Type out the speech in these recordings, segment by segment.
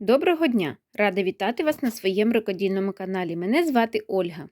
Доброго дня! Рада вітати вас на своєму рукодільному каналі. Мене звати Ольга.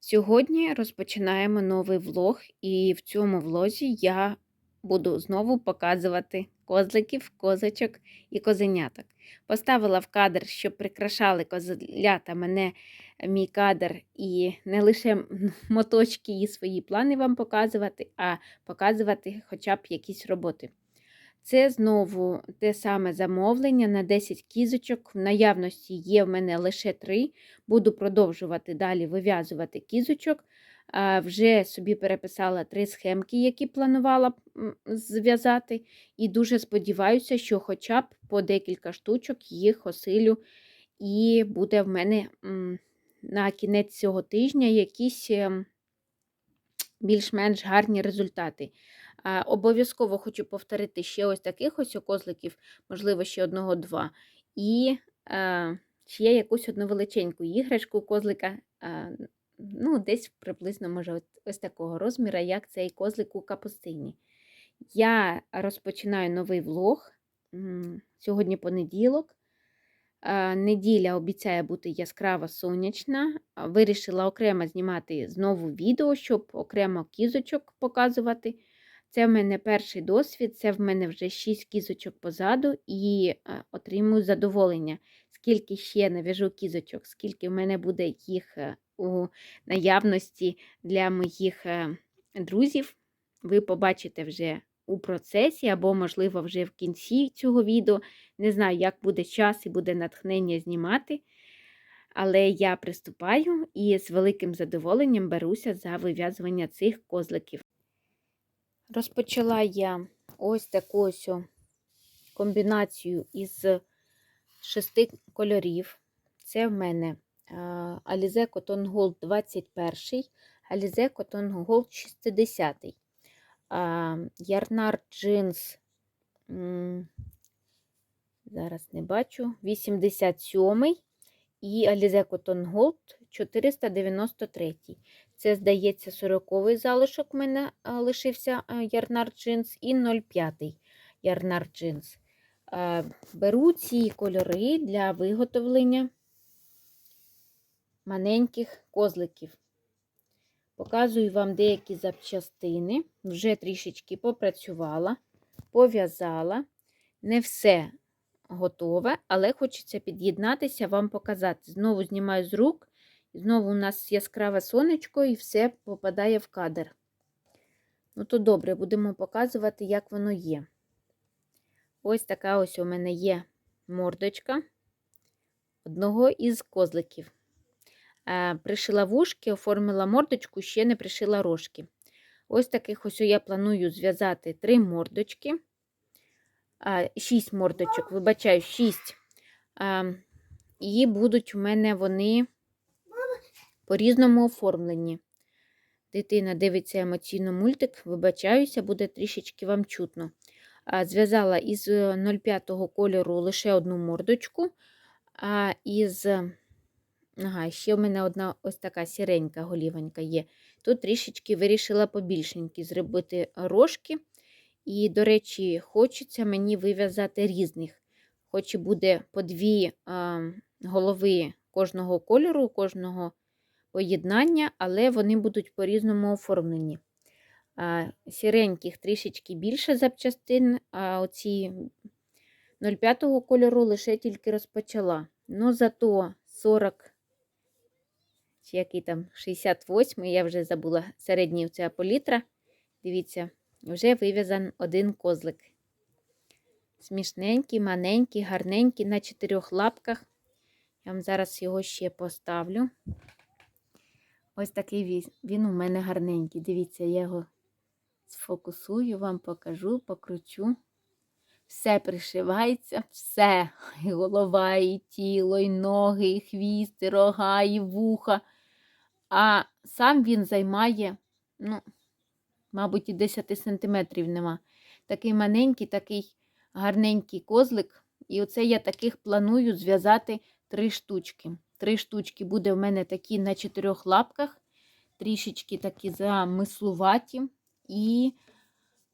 Сьогодні розпочинаємо новий влог, і в цьому влозі я буду знову показувати козликів, козочок і козеняток. Поставила в кадр, щоб прикрашали козлята мене мій кадр і не лише моточки і свої плани вам показувати, а показувати хоча б якісь роботи. Це знову те саме замовлення на 10 кізочок. В наявності є в мене лише 3. Буду продовжувати далі вив'язувати кізочок. Вже собі переписала три схемки, які планувала зв'язати. І дуже сподіваюся, що хоча б по декілька штучок їх осилю. І буде в мене на кінець цього тижня якісь ем, більш-менш гарні результати. А, Обов'язково хочу повторити ще ось таких ось козликів, можливо, ще одного-два. І е, ще якусь одну величеньку іграшку козлика, е, ну, десь приблизно, може, ось такого розміру, як цей козлик у капустині. Я розпочинаю новий влог. Сьогодні понеділок. Е, Неділя обіцяє бути яскрава сонячна. Вирішила окремо знімати знову відео, щоб окремо кізочок показувати. Це в мене перший досвід, це в мене вже 6 кізочок позаду і е, отримую задоволення. Скільки ще нав'яжу кізочок, скільки в мене буде їх е, у наявності для моїх е, друзів, ви побачите вже у процесі, або, можливо, вже в кінці цього відео. Не знаю, як буде час і буде натхнення знімати. Але я приступаю і з великим задоволенням беруся за вив'язування цих козликів. Розпочала я ось таку ось комбінацію із шести кольорів. Це в мене Alize Cotton Gold 21, Alize Cotton Gold 60, а, Ярнар Джинс, зараз не бачу, 87 і Alize Cotton Gold 493. Це, здається, 40-й залишок в мене лишився Ярнар Джинс і 0,5 Ярнар Джинс. Беру ці кольори для виготовлення маленьких козликів. Показую вам деякі запчастини. Вже трішечки попрацювала, пов'язала. Не все готове, але хочеться під'єднатися, вам показати. Знову знімаю з рук. Знову у нас яскраве сонечко і все попадає в кадр. Ну, то добре, будемо показувати, як воно є. Ось така ось у мене є мордочка одного із козликів. Е, Пришила вушки, оформила мордочку, ще не пришила рожки. Ось таких ось я планую зв'язати три мордочки. Шість мордочок, вибачаю, шість. А, І будуть у мене вони по-різному оформлені. Дитина дивиться емоційно мультик, вибачаюся, буде трішечки вам чутно. Зв'язала із 0,5 кольору лише одну мордочку, а із ага, ще в мене одна ось така сіренька голівонька є. Тут трішечки вирішила побільшенькі зробити рожки. І, до речі, хочеться мені вив'язати різних. Хоч і буде по дві голови кожного кольору, кожного поєднання, але вони будуть по-різному оформлені. Сіреньких трішечки більше запчастин, а оці 05 кольору лише тільки розпочала. Ну, зато 40, чи який там 68, я вже забула середній це політра. Дивіться, вже вив'язан один козлик. Смішненький, маленький, гарненький, на чотирьох лапках. Я вам зараз його ще поставлю. Ось такий він, у мене гарненький. Дивіться, я його сфокусую, вам покажу, покручу. Все пришивається, все. І голова, і тіло, і ноги, і хвіст, і рога, і вуха. А сам він займає, ну, мабуть, і 10 сантиметрів нема. Такий маленький, такий гарненький козлик. І оце я таких планую зв'язати три штучки. Три штучки буде в мене такі на чотирьох лапках, трішечки такі замислуваті. І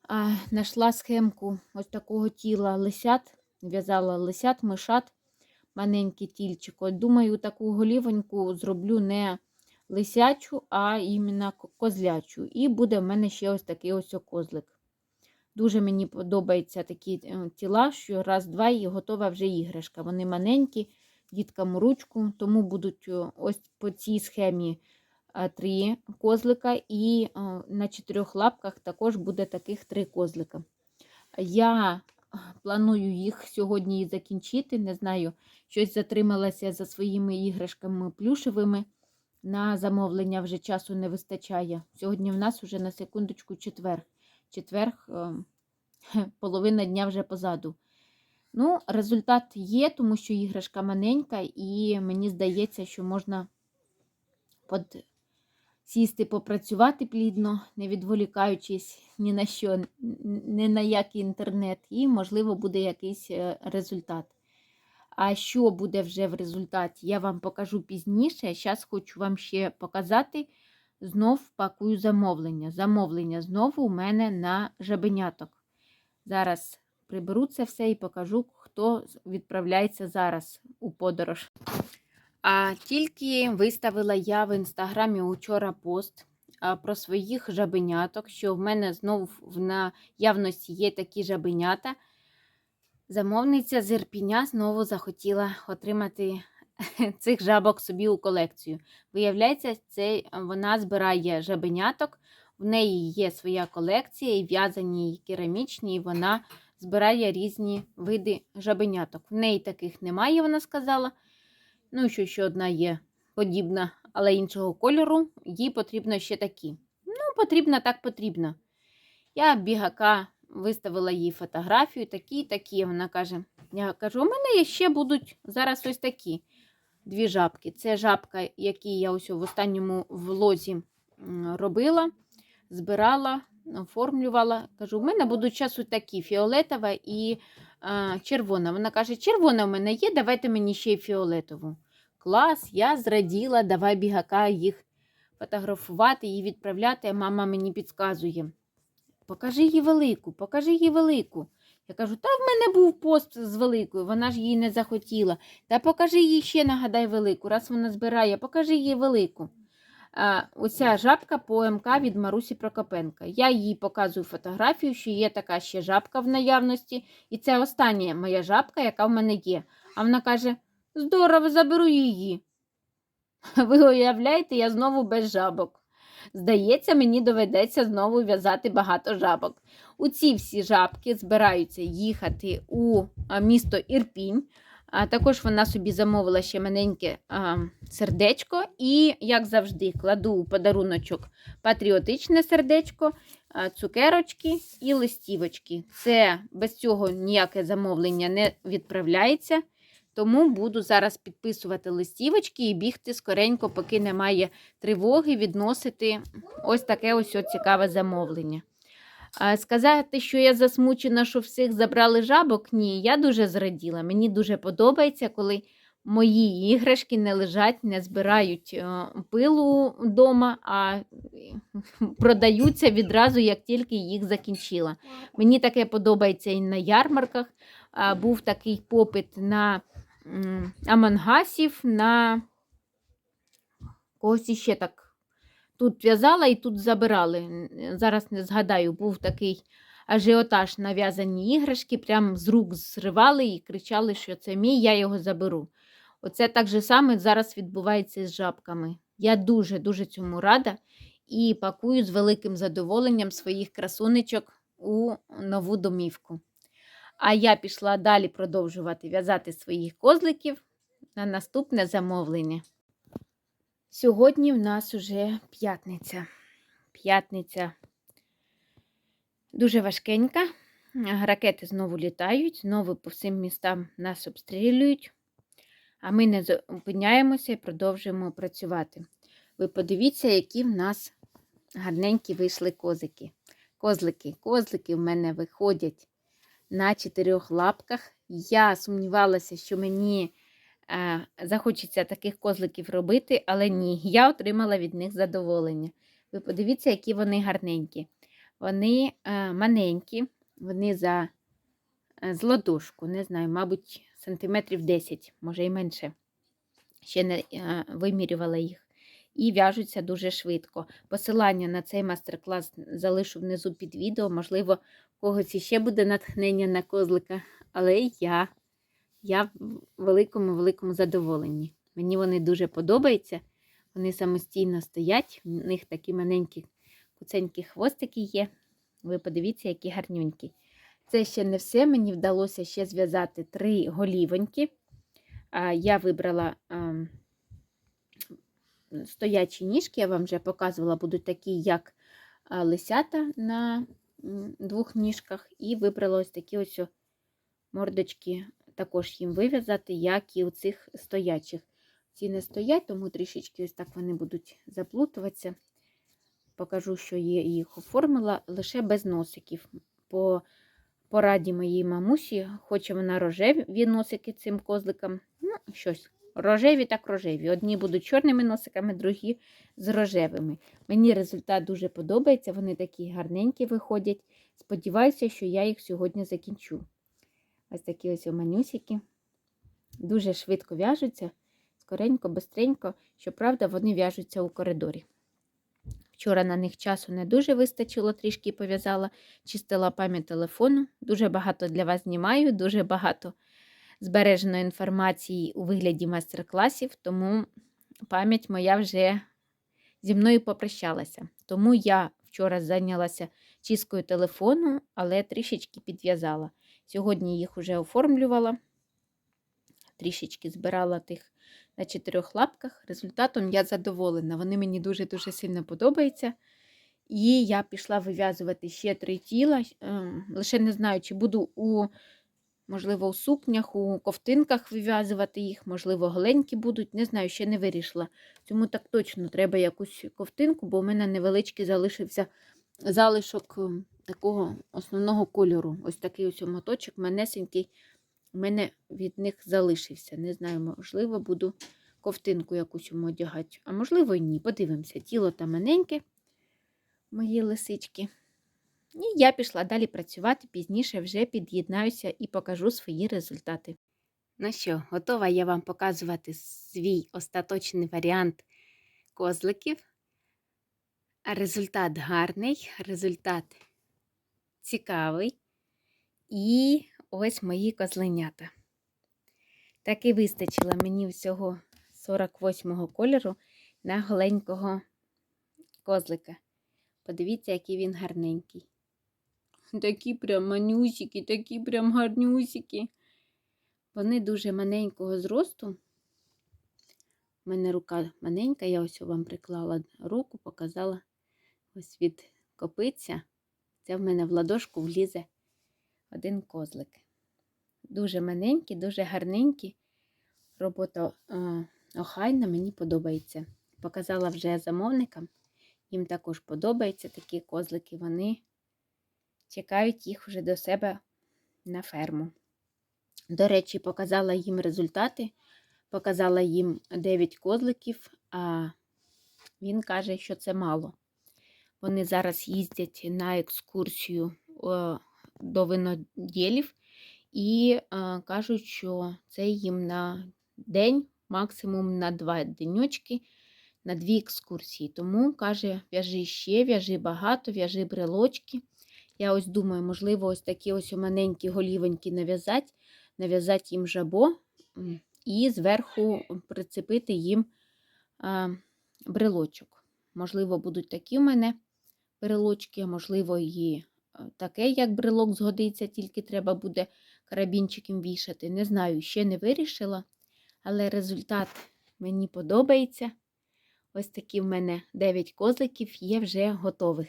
а, знайшла схемку ось такого тіла лисят, в'язала лисят, мишат. маленьке тільчико. Думаю, таку голівоньку зроблю не лисячу, а іменно козлячу. І буде в мене ще ось такий ось козлик. Дуже мені подобаються такі е, тіла, що раз-два і готова вже іграшка. Вони маленькі, діткам ручку, тому будуть е, ось по цій схемі е, три козлика, і е, на чотирьох лапках також буде таких три козлика. Я планую їх сьогодні і закінчити. Не знаю, щось затрималася за своїми іграшками плюшевими. На замовлення вже часу не вистачає. Сьогодні в нас вже на секундочку четвер. Четверг, е, половина дня вже позаду. Ну, результат є, тому що іграшка маленька, і мені здається, що можна под... сісти, попрацювати плідно, не відволікаючись ні на що, ні на який інтернет, і, можливо, буде якийсь е, результат. А що буде вже в результаті, я вам покажу пізніше. Зараз хочу вам ще показати. Знов пакую замовлення. Замовлення знову у мене на жабеняток. Зараз приберу це все і покажу, хто відправляється зараз у подорож. А тільки виставила я в інстаграмі учора пост про своїх жабеняток, що в мене знову в наявності є такі жабенята. Замовниця з Ірпіня знову захотіла отримати цих жабок собі у колекцію. Виявляється, це вона збирає жабеняток, в неї є своя колекція, і в'язані, і керамічні, і вона збирає різні види жабеняток. В неї таких немає, вона сказала. Ну, що ще одна є подібна, але іншого кольору, їй потрібно ще такі. Ну, потрібно так потрібно. Я бігака виставила їй фотографію, такі, такі. Вона каже: я кажу, у мене ще будуть зараз ось такі дві жабки. Це жабка, які я ось в останньому влозі робила, збирала, оформлювала. Кажу, у мене будуть час ось такі фіолетова і а, червона. Вона каже, червона в мене є, давайте мені ще й фіолетову. Клас, я зраділа, давай бігака їх фотографувати і відправляти, мама мені підказує. Покажи її велику, покажи її велику. Я кажу, та в мене був пост з великою, вона ж її не захотіла. Та покажи їй ще, нагадай, велику. Раз вона збирає, покажи їй велику. Оця жабка по МК від Марусі Прокопенка. Я їй показую фотографію, що є така ще жабка в наявності. І це остання моя жабка, яка в мене є. А вона каже: здорово, заберу її. Ви уявляєте, я знову без жабок. Здається, мені доведеться знову в'язати багато жабок. У ці всі жабки збираються їхати у місто Ірпінь. А також вона собі замовила ще маленьке а, сердечко. І, як завжди, кладу у подаруночок патріотичне сердечко, а, цукерочки і листівочки. Це без цього ніяке замовлення не відправляється. Тому буду зараз підписувати листівочки і бігти скоренько, поки немає тривоги, відносити ось таке ось цікаве замовлення. Сказати, що я засмучена, що всіх забрали жабок, ні, я дуже зраділа. Мені дуже подобається, коли мої іграшки не лежать, не збирають е, пилу вдома, а е, продаються відразу, як тільки їх закінчила. Мені таке подобається і на ярмарках. Був такий попит на амангасів, на когось іще так. Тут в'язала і тут забирали. Зараз не згадаю, був такий ажіотаж на в'язані іграшки, прям з рук зривали і кричали, що це мій, я його заберу. Оце так же саме зараз відбувається з жабками. Я дуже-дуже цьому рада і пакую з великим задоволенням своїх красунечок у нову домівку. А я пішла далі продовжувати в'язати своїх козликів на наступне замовлення. Сьогодні в нас уже п'ятниця. П'ятниця дуже важкенька. Ракети знову літають, знову по всім містам нас обстрілюють. А ми не зупиняємося і продовжуємо працювати. Ви подивіться, які в нас гарненькі вийшли козики. Козлики, козлики в мене виходять на чотирьох лапках. Я сумнівалася, що мені захочеться таких козликів робити, але ні, я отримала від них задоволення. Ви подивіться, які вони гарненькі. Вони е, маленькі, вони за е, з ладошку, не знаю, мабуть, сантиметрів 10, може і менше. Ще не е, вимірювала їх. І в'яжуться дуже швидко. Посилання на цей майстер-клас залишу внизу під відео. Можливо, когось іще буде натхнення на козлика, але я, я в великому-великому задоволенні. Мені вони дуже подобаються. Вони самостійно стоять, у них такі маленькі куценькі хвостики є. Ви подивіться, які гарнюнькі. Це ще не все. Мені вдалося ще зв'язати три голівоньки. Я вибрала ем, стоячі ніжки, я вам вже показувала, будуть такі, як лисята на двох ніжках. І вибрала ось такі ось мордочки, також їм вив'язати, як і у цих стоячих. Ці не стоять, тому трішечки ось так вони будуть заплутуватися. Покажу, що я їх оформила лише без носиків. По пораді моєї мамусі, хоче вона рожеві носики цим козликам. Ну, щось. Рожеві так рожеві. Одні будуть чорними носиками, другі з рожевими. Мені результат дуже подобається, вони такі гарненькі виходять. Сподіваюся, що я їх сьогодні закінчу. Ось такі ось манюсики. Дуже швидко в'яжуться, скоренько, бистренько. Щоправда, вони в'яжуться у коридорі. Вчора на них часу не дуже вистачило, трішки пов'язала, чистила пам'ять телефону. Дуже багато для вас знімаю, дуже багато збереженої інформації у вигляді майстер-класів, тому пам'ять моя вже зі мною попрощалася. Тому я вчора зайнялася чисткою телефону, але трішечки підв'язала. Сьогодні їх вже оформлювала, трішечки збирала тих на чотирьох лапках. Результатом я задоволена. Вони мені дуже-дуже сильно подобаються. І я пішла вив'язувати ще три тіла. Ем, Лише не знаю, чи буду у, можливо, у сукнях, у ковтинках вив'язувати їх, можливо, голенькі будуть. Не знаю, ще не вирішила. Тому так точно треба якусь ковтинку, бо у мене невеличкий залишився залишок ем, такого основного кольору. Ось такий ось моточок, манесенький у мене від них залишився. Не знаю, можливо, буду ковтинку якусь одягати. А можливо, ні. Подивимося, тіло там маленьке, мої лисички. І я пішла далі працювати, пізніше вже під'єднаюся і покажу свої результати. Ну що, готова я вам показувати свій остаточний варіант козликів. Результат гарний, результат цікавий. І ось мої козленята. Так і вистачило мені всього 48-го кольору на голенького козлика. Подивіться, який він гарненький. Такі прям манюсики, такі прям гарнюсики. Вони дуже маленького зросту. У мене рука маленька, я ось вам приклала руку, показала ось від копиця. Це в мене в ладошку влізе один козлик. Дуже маленький, дуже гарненький. Робота охайна, мені подобається. Показала вже замовникам. Їм також подобаються такі козлики. Вони чекають їх вже до себе на ферму. До речі, показала їм результати. Показала їм 9 козликів, а він каже, що це мало. Вони зараз їздять на екскурсію до виноділів і кажуть, що це їм на день, максимум на два денечки, на дві екскурсії. Тому каже, в'яжи ще, в'яжи багато, в'яжи брелочки. Я ось думаю, можливо, ось такі ось маленькі голівоньки нав'язати, нав'язати їм жабо і зверху прицепити їм а, брелочок. Можливо, будуть такі в мене брелочки, можливо, і таке, як брелок згодиться, тільки треба буде карабінчиком вішати. Не знаю, ще не вирішила, але результат мені подобається. Ось такі в мене 9 козликів є вже готових.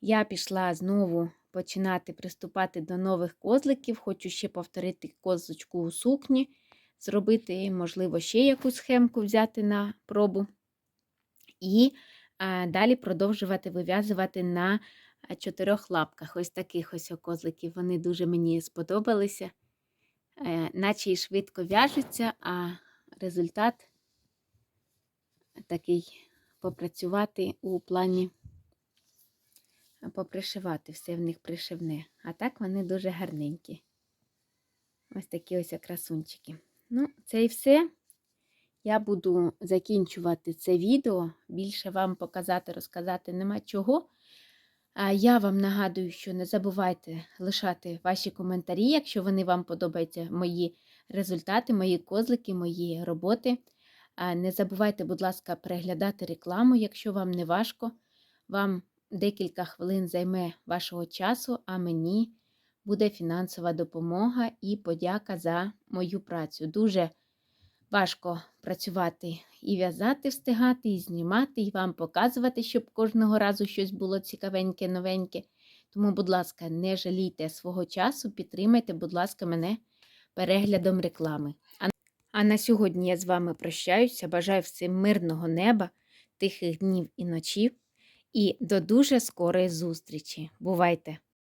Я пішла знову починати приступати до нових козликів. Хочу ще повторити козочку у сукні, зробити, можливо, ще якусь схемку взяти на пробу. І далі продовжувати вив'язувати на чотирьох лапках. Ось таких ось козликів. Вони дуже мені сподобалися, е, наче й швидко в'яжуться, а результат такий попрацювати у плані попришивати все в них пришивне. А так вони дуже гарненькі. Ось такі ось красунчики. Ну, це і все. Я буду закінчувати це відео. Більше вам показати, розказати нема чого. А я вам нагадую, що не забувайте лишати ваші коментарі, якщо вони вам подобаються, мої результати, мої козлики, мої роботи. Не забувайте, будь ласка, переглядати рекламу, якщо вам не важко. Вам декілька хвилин займе вашого часу, а мені буде фінансова допомога і подяка за мою працю. Дуже важко працювати і в'язати, встигати, і знімати, і вам показувати, щоб кожного разу щось було цікавеньке, новеньке. Тому, будь ласка, не жалійте свого часу, підтримайте, будь ласка, мене переглядом реклами. А, на сьогодні я з вами прощаюся. Бажаю всім мирного неба, тихих днів і ночів. І до дуже скорої зустрічі. Бувайте!